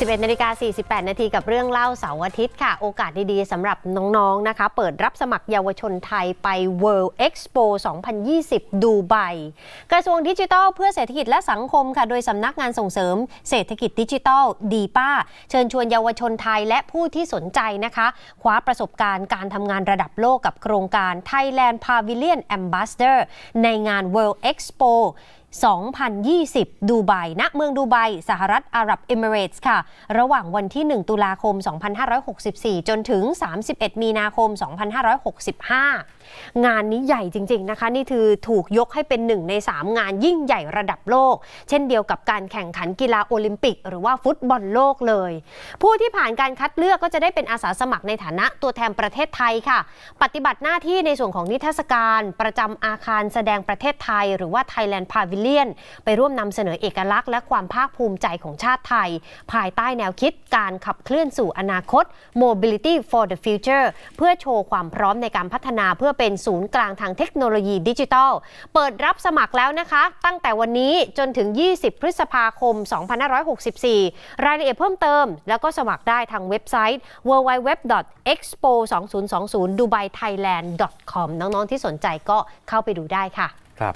11นาฬิกา48 นาทีกับเรื่องเล่าเสาร์อาทิตย์ค่ะ โอกาสดีๆสำหรับน้อง ๆ นะคะ เปิดรับสมัครเยาวชนไทยไป World Expo 2020 ดูไบกระทรวงดิจิทัลเพื่อเศรษฐกิจและสังคมค่ะ โดยสำนักงานส่งเสริมเศรษฐกิจดิจิทัลดีป้า เชิญชวนเยาวชนไทยและผู้ที่สนใจนะคะ คว้าประสบการณ์การทำงานระดับโลกกับโครงการ Thailand Pavilion Ambassador ในงาน World Expo 2020 ดูไบณเมืองดูไบสหรัฐอาหรับเอมิเรตส์ค่ะ ระหว่างวันที่ 1 ตุลาคม 2564 จนถึง 31 มีนาคม 2565 งานนี้ใหญ่จริง ๆ นะคะ นี่คือถูกยกให้เป็นหนึ่งใน 3 งานยิ่งใหญ่ระดับโลก เช่นเดียวกับการแข่งขันกีฬาโอลิมปิก หรือว่าฟุตบอลโลกเลย ผู้ที่ผ่านการคัดเลือกก็จะได้เป็นอาสาสมัครในฐานะตัวแทนประเทศไทยค่ะ ปฏิบัติหน้าที่ในส่วนของนิทรรศการ ประจำอาคารแสดงประเทศไทย หรือว่า Thailand Pavilion ไปร่วมนำเสนอเอกลักษณ์และความภาคภูมิใจของชาติไทย ภายใต้แนวคิดการขับเคลื่อนสู่อนาคต Mobility for the Future เพื่อโชว์ความพร้อมในการพัฒนาเพื่อเป็นศูนย์กลางทางเทคโนโลยีดิจิทัล เปิดรับสมัครแล้วนะคะ ตั้งแต่วันนี้จนถึง 20 พฤษภาคม 2564 รายละเอียดเพิ่มเติม แล้วก็สมัครได้ทางเว็บไซต์ www.expo2020 dubaithailand.com น้อง ๆ ที่สนใจก็เข้าไปดูได้ค่ะ ครับ